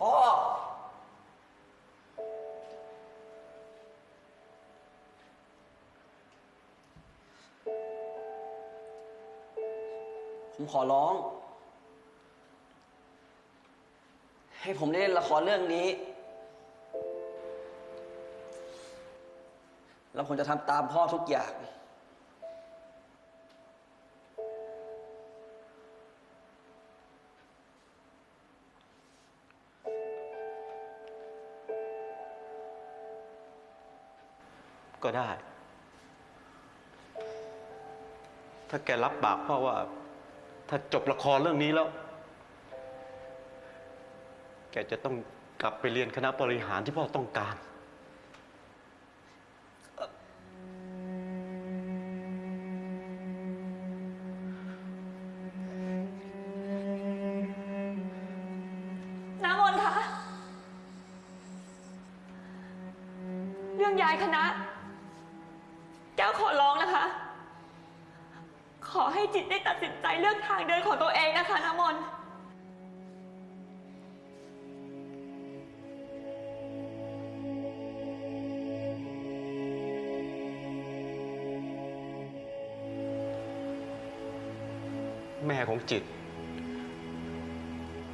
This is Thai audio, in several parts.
พ่อ ผมขอร้อง ให้ผมได้เล่นละครเรื่องนี้ แล้วผมจะทำตามพ่อทุกอย่าง ก็ได้ ถ้าแกรับปากพ่อว่า ถ้าจบละครเรื่องนี้แล้ว แกจะต้องกลับไปเรียนคณะบริหารที่พ่อต้องการน้ามนต์คะ เรื่องย้ายคณะ ก้วขอร้องนะคะ ขอให้จิตได้ตัดสินใจเลือกทางเดินของตัวเองนะคะน้ามนต์แม่ของจิต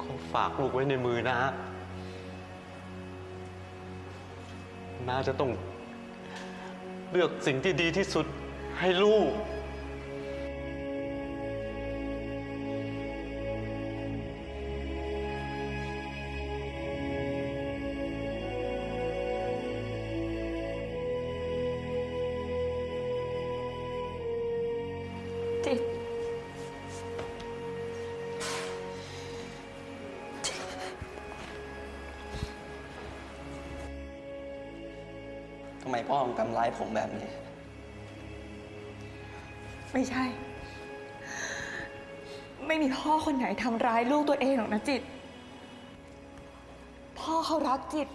ขาฝากลูกไว้ในมือนะน้าจะต้อง เลือกสิ่งที่ดีที่สุดให้ลูก จิตำไมพ่อต้องทำร้ายผมแบบนี้ ไม่ใช่ ไม่มีพ่อคนไหนทำร้ายลูกตัวเองหรอกนะจิต พ่อเขารักจิต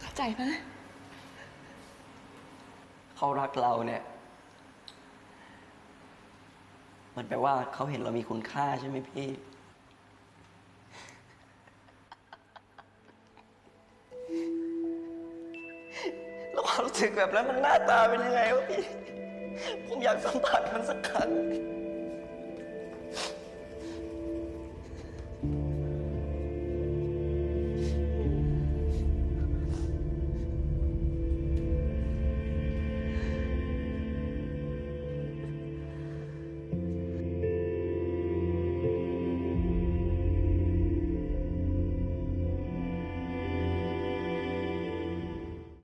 เข้าใจไหมเขารักเราเนี่ย มันแปลว่าเขาเห็นเรามีคุณค่าใช่ไหมพี่ ความรู้สึกแบบนั้นมันหน้าตาเป็นยังไงวะพี่ ผมอยากสัมผัสมันสักครั้ง